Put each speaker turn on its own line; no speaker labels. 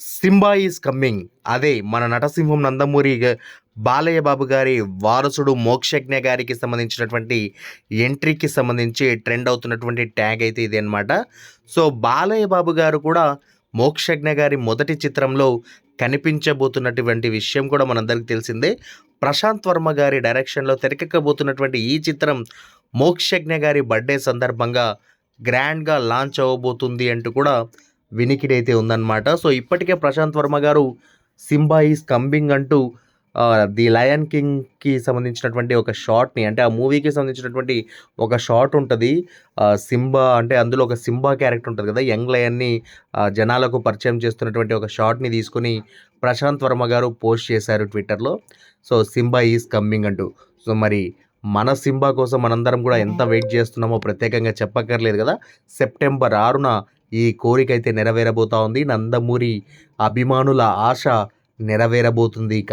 Simba is coming అదే మన నటసింహం నందమూరి బాలయ్య బాబు గారి వారసుడు మోక్షజ్ఞ గారికి సంబంధించినటువంటి ఎంట్రీకి సంబంధించి ట్రెండ్ అవుతున్నటువంటి ట్యాగ్ అయితే ఇది అనమాట సో బాలయ్య బాబు గారు కూడా మోక్షజ్ఞ గారి మొదటి చిత్రంలో కనిపించబోతున్నటువంటి విషయం కూడా మనందరికీ తెలిసిందే. ప్రశాంత్ వర్మ గారి డైరెక్షన్లో తెరకెక్కబోతున్నటువంటి ఈ చిత్రం మోక్షజ్ఞ గారి బర్త్డే సందర్భంగా గ్రాండ్గా లాంచ్ అవ్వబోతుంది అంటూ కూడా వినికిడి అయితే ఉందన్నమాట. సో ఇప్పటికే ప్రశాంత్ వర్మ గారు సింబా ఈజ్ కంబింగ్ అంటూ ది లయన్ కింగ్కి సంబంధించినటువంటి ఒక షార్ట్ని అంటే ఆ మూవీకి సంబంధించినటువంటి ఒక షార్ట్ ఉంటుంది. సింబా అంటే అందులో ఒక సింబా క్యారెక్టర్ ఉంటుంది కదా యంగ్ లయన్ని జనాలకు పరిచయం చేస్తున్నటువంటి ఒక షార్ట్ని తీసుకుని ప్రశాంత్ వర్మ గారు పోస్ట్ చేశారు ట్విట్టర్లో. సో సింబా ఈజ్ కమ్మింగ్ అంటూ. సో మరి మన సింబా కోసం మనందరం కూడా ఎంత వెయిట్ చేస్తున్నామో ప్రత్యేకంగా చెప్పక్కర్లేదు కదా. సెప్టెంబర్ ఆరున ఈ కోరిక అయితే నెరవేరబోతా ఉంది. నందమూరి అభిమానుల ఆశ నెరవేరబోతుంది ఇక.